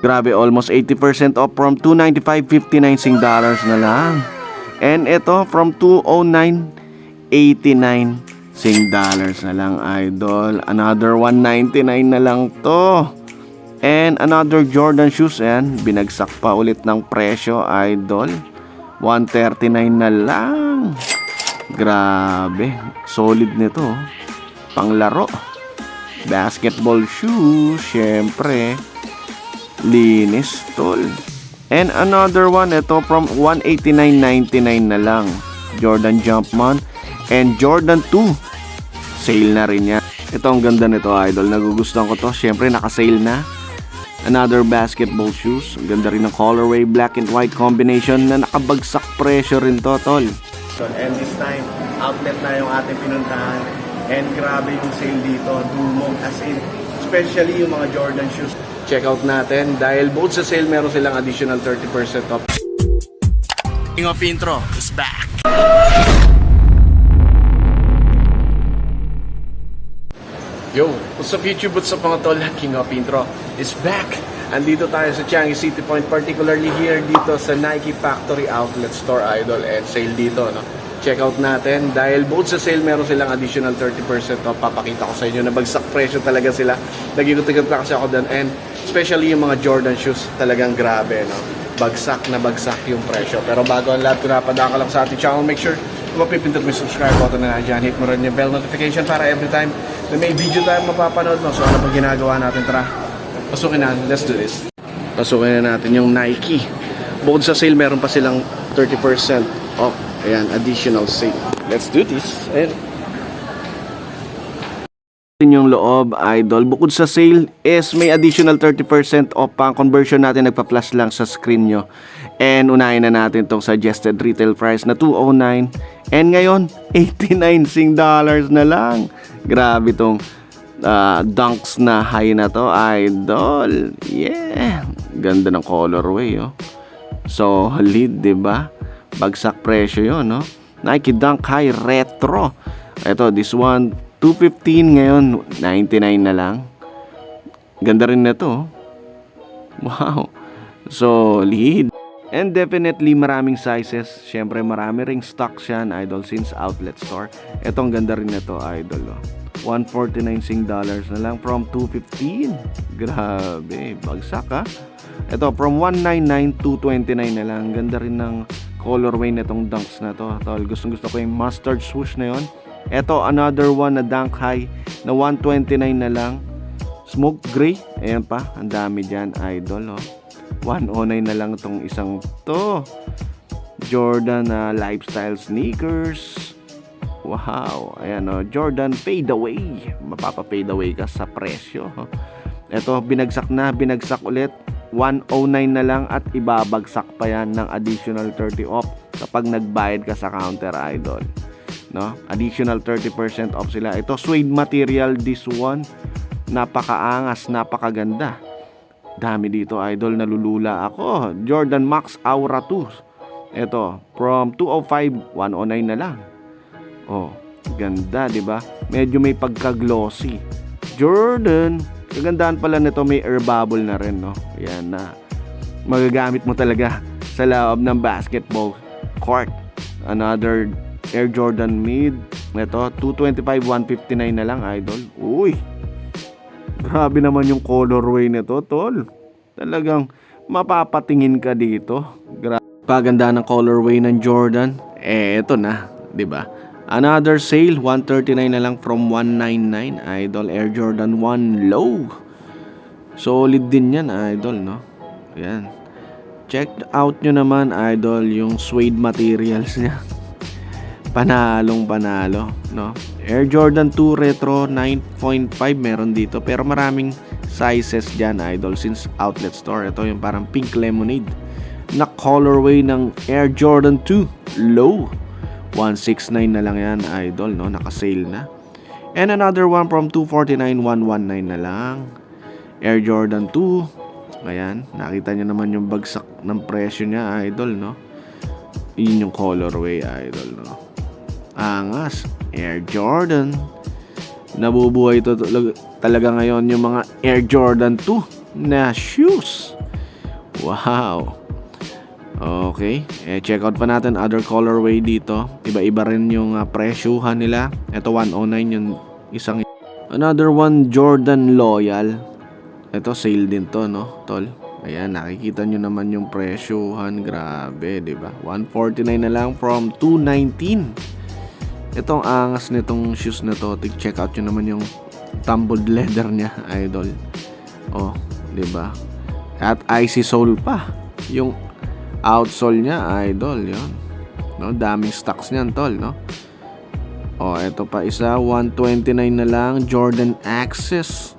Grabe, almost 80% off from 295.59 sing dollars na lang. And ito from 209.89 sing dollars na lang, idol. Another 199 na lang to. And another Jordan shoes, ayan, binagsak pa ulit ng presyo, idol. 139 na lang. Grabe, solid nito. Panglaro. Basketball shoes, syempre. Linis, tol. And another one, ito from 189.99 na lang. Jordan Jumpman and Jordan 2. Sale na rin yan. Ito ang ganda nito, idol. Nagugustuhan ko to. Syempre, naka-sale na. Another basketball shoes. Ang ganda rin ng colorway, black and white combination na nakabagsak presyo rin to, tol. And this time, outlet na yung ating pinuntahan. And grabe yung sale dito. Dumog as in, especially yung mga Jordan shoes. Check out natin dahil both sa sale meron silang additional 30% off. King of Intro is back. Yo, what's up YouTube? What's up mga tol? King of Intro is back. Andito tayo sa Changi City Point, particularly here dito sa Nike Factory Outlet Store Idol and sale dito, no? Check out natin dahil both sa sale meron silang additional 30% off. Papakita ko sa inyo na bagsak presyo talaga sila. Nagikot-ikot na kasi ako doon and especially yung mga Jordan shoes talagang grabe, no? Bagsak na bagsak yung presyo. Pero bago ang lahat, kung napadaka lang sa ating channel, make sure mapipindot mo yung subscribe button na nandiyan, hit mo rin yung bell notification para every time na may video tayo mapapanood mo. So ano ba ginagawa natin? Tara, pasukin na. Let's do this. Pasukin na natin yung Nike. Bukod sa sale, meron pa silang 30% off. Ayan, additional sale. Let's do this. Ayan. yung loob, idol. Bukod sa sale is may additional 30% off pa. Ang conversion natin nagpa-flash lang sa screen nyo. And unahin na natin tong suggested retail price na 209. And ngayon, 89 sing dollars na lang. Grabe tong ah, dunks na high na to, idol. Yeah. Ganda ng colorway, oh. Solid, di ba? Bagsak presyo yon, no? Nike Dunk High Retro. Ito, this one, 215 ngayon, 99 na lang. Ganda rin na to. Wow. Solid. And definitely maraming sizes. Siyempre marami ring stocks yan, idol, since outlet store. Ito ang ganda rin nito, idol. Oh. 149 sing dollars na lang from 215. Grabe, bagsak ha. Ito, from 199 to 29 na lang. Ganda rin ng colorway nitong dunks na to. Tol, gustong gusto ko yung mustard swoosh na yon. Ito, another one na dunk high na 129 na lang. Smoke gray. Ayan pa, ang dami dyan, idol. Oh. 109 na lang tong isang to. Jordan na lifestyle sneakers. Wow, ayan o, Jordan fade away. Mapapa-fade away ka sa presyo. Ito, binagsak na, binagsak ulit. 109 na lang at ibabagsak pa yan ng additional 30 off kapag nagbayad ka sa counter idol. No? Additional 30% off sila. Ito, suede material, this one. Napakaangas, napakaganda. Dami dito, idol. Nalulula ako. Jordan Max Aura 2. Ito, from 205, 109 na lang. Oh, ganda, 'di ba? Medyo may pagka-glossy. Jordan, kagandahan pala nito may air bubble na rin, no? Yan na. Magagamit mo talaga sa loob ng basketball court. Another Air Jordan Mid. Ito, 225, 159 na lang, idol. Uy! Grabe naman yung colorway nito, tol. Talagang mapapatingin ka dito. Gra- Paganda ng colorway ng Jordan. Eh, ito na, 'di ba? Another sale, 139 na lang from 199. Idol Air Jordan 1 low. Solid din yan, idol, no? Yan. Check out nyo naman, idol, yung suede materials niya. Panalong panalo, no? Air Jordan 2 Retro 9.5 meron dito. Pero maraming sizes dyan, idol. Since outlet store, ito yung parang pink lemonade. Na colorway ng Air Jordan 2 Low. 169 na lang yan, idol, no? Naka-sale na. And another one from 249, 119 na lang. Air Jordan 2. Ayan, nakita nyo naman yung bagsak ng presyo niya, idol, no? Yun yung colorway, idol, no? Angas. Air Jordan. Nabubuhay to talaga- talaga ngayon yung mga Air Jordan 2 na shoes. Wow. Okay. Eh, check out pa natin other colorway dito. Iba-iba rin yung uh, presyuhan nila. Ito 109 yung isang Another one Jordan Loyal. Ito sale din to, no, tol. Ayan, nakikita nyo naman yung presyuhan. Grabe, di ba? 149 na lang from 219. Itong angas nitong shoes na to. Check out nyo naman yung tumbled leather niya, idol. Oh, di ba? At icy sole pa. Yung outsole niya, idol, yon. No, daming stocks niyan, tol, no? Oh, ito pa isa, 129 na lang, Jordan Access.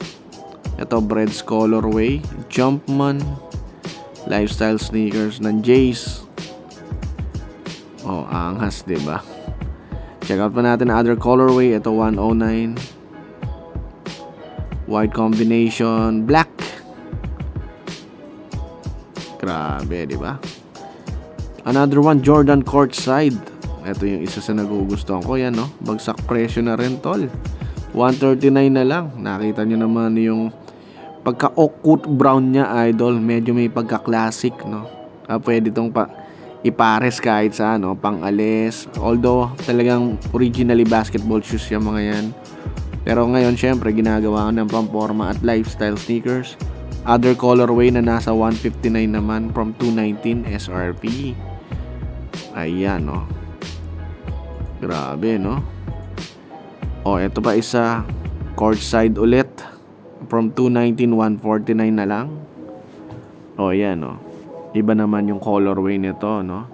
Ito, Breads Colorway, Jumpman, Lifestyle Sneakers ng Jace. Oh, angas, 'di ba? Check out pa natin other colorway. Ito 109. White combination, black. Grabe, 'di ba? Another one, Jordan Courtside. Ito yung isa sa nagugustuhan ko yan, no? Bagsak presyo na rin, tol. 139 na lang. Nakita nyo naman yung pagka-oakwood brown niya, idol. Medyo may pagka-classic, no? Ah, pwede tong pa ipares kahit sa ano, pang-alis. Although, talagang originally basketball shoes yung mga yan. Pero ngayon, syempre, ginagawa ko ng pamporma at lifestyle sneakers. Other colorway na nasa 159 naman from 219 SRP. Ayan, no. Grabe, no? Oh, eto pa isa. Courtside ulit. From 219, 149 na lang. Oh, yan, no. Iba naman yung colorway nito, no?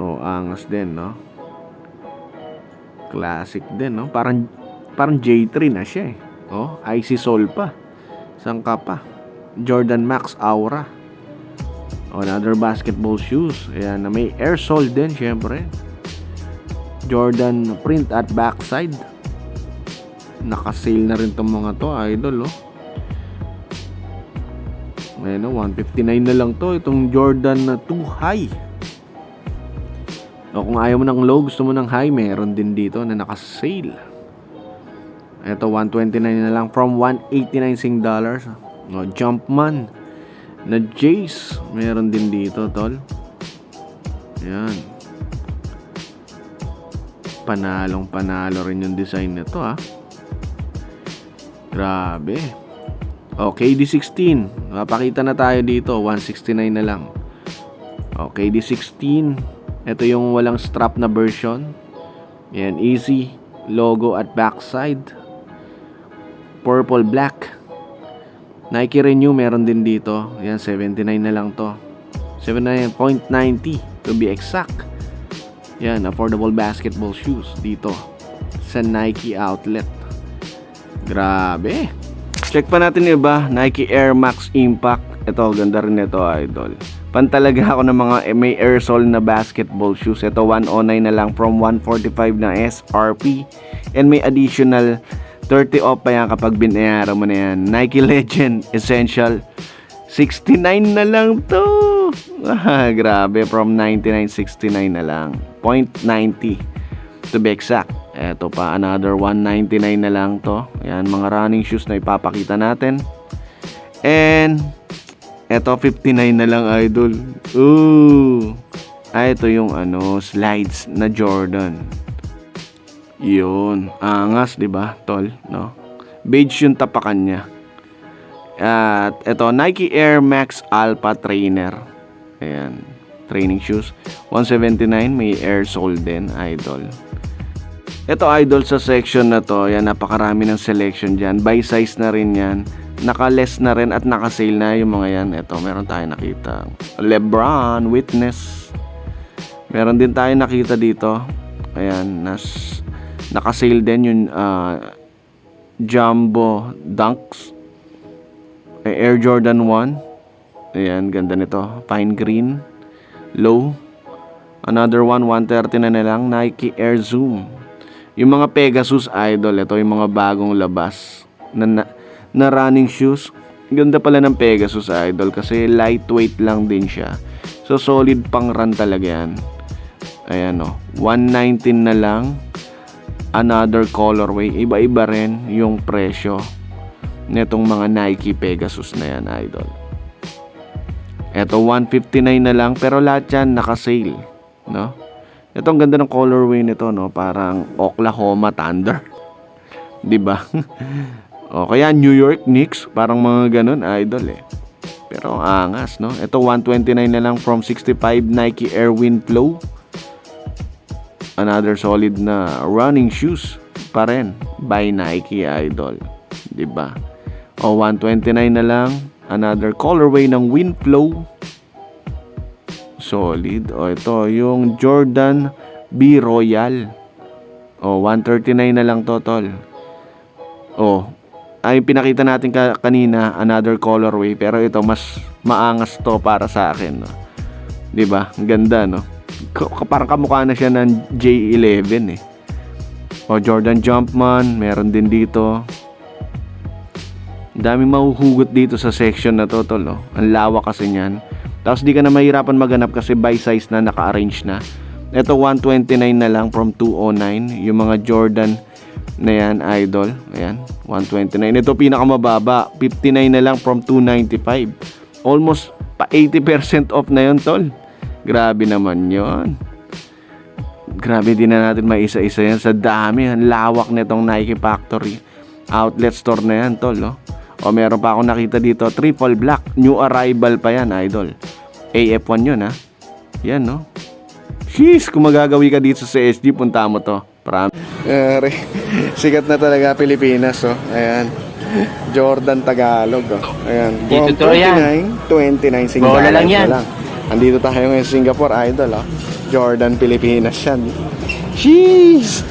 Oh, angas din, no? Classic din, no? Parang, parang J3 na siya, eh. Oh, icy sole pa. Sangka pa. Jordan Max Aura. Oh, Another basketball shoes. Ayan, na may air sole din, syempre. Jordan print at backside. Naka-sale na rin tong mga to, idol, oh. Ayan, oh, 159 na lang to. Itong Jordan na 2 high. O kung ayaw mo ng low, gusto mo ng high, meron din dito na naka-sale. Ito, 129 na lang from 189 sing dollars. No, Jumpman na Jace. Meron din dito, tol. Yan. Panalong panalo rin yung design nito, ah. Grabe. Okay, D16. Mapakita na tayo dito. 169 na lang. Okay, D16. Ito yung walang strap na version. Yan, easy. Logo at backside. Purple black. Nike Renew meron din dito. Yan, 79 na lang to. 79.90 to be exact. Yan, affordable basketball shoes dito sa Nike outlet. Grabe. Check pa natin yung iba, Nike Air Max Impact. Ito, ganda rin ito, idol. Pantalaga ako ng mga may air sole na basketball shoes. Ito, 109 na lang from 145 na SRP. And may additional 30 off pa yan kapag binayaran mo na yan. Nike Legend Essential 69 na lang to. Ah, grabe, from 99.69 na lang. 0.90 to be exact. Eto pa, another 199 na lang to. Ayan, mga running shoes na ipapakita natin. And, eto 59 na lang, idol. Ooh. Ah, ito yung ano, slides na Jordan. Yun, angas, 'di ba, tol, no? Beige yung tapakan niya. At ito, Nike Air Max Alpha Trainer. Ayan, training shoes. 179, may air sole din, idol. Ito, idol, sa section na to, yan, napakarami ng selection dyan. By size na rin yan. Naka-less na rin at naka-sale na yung mga yan. Ito, meron tayo nakita. Lebron, Witness. Meron din tayo nakita dito. Ayan, nas, naka-sale din yung ah, Jumbo Dunks. Eh, Air Jordan 1. Ayan, ganda nito. Fine green. Low. Another one, 130 na na lang. Nike Air Zoom. Yung mga Pegasus Idol, ito yung mga bagong labas na, na, na running shoes. Ganda pala ng Pegasus Idol kasi lightweight lang din siya. So solid pang run talaga yan. Ayan o, 119 na lang. Another colorway. Iba-iba rin yung presyo nitong mga Nike Pegasus na yan, idol. Ito 159 na lang pero lahat yan naka-sale, no? Ito ang ganda ng colorway nito, no? Parang Oklahoma Thunder. 'Di ba? o kaya New York Knicks, parang mga ganun, idol eh. Pero ang angas, no? Ito 129 na lang from 65 Nike Air Wind Flow. Another solid na running shoes pa rin by Nike Idol. 'Di ba? O 129 na lang. Another colorway ng Wind Flow. Solid. O ito yung Jordan B Royal. O 139 na lang total. O ay pinakita natin ka, kanina another colorway pero ito mas maangas to para sa akin no. 'Di ba? Ganda no. Parang kamukha na siya ng J11 eh. O Jordan Jumpman, meron din dito. Daming mahuhugot dito sa section na to, tol. No? Ang lawak kasi niyan. Tapos di ka na mahirapan maghanap kasi by size na naka-arrange na. Ito 129 na lang from 209. Yung mga Jordan na yan, idol. Ayan, 129. Ito pinakamababa. 59 na lang from 295. Almost pa 80% off na yon tol. Grabe naman yon. Grabe din na natin maisa-isa yan sa dami. Ang lawak nitong Nike Factory. Outlet store na yan, tol. No? O meron pa ako nakita dito, triple black. New arrival pa yan, idol. AF1 yun, ha? Yan, no? Sheesh, kung magagawi ka dito sa SG, punta mo to. Pram. sikat na talaga Pilipinas, oh. Ayan. Jordan Tagalog, oh. Ayan. Dito to yan. 29, 29 Singapore. Bola lang yan. Andito tayo ngayon sa Singapore, idol, oh. Jordan Pilipinas yan. Sheesh!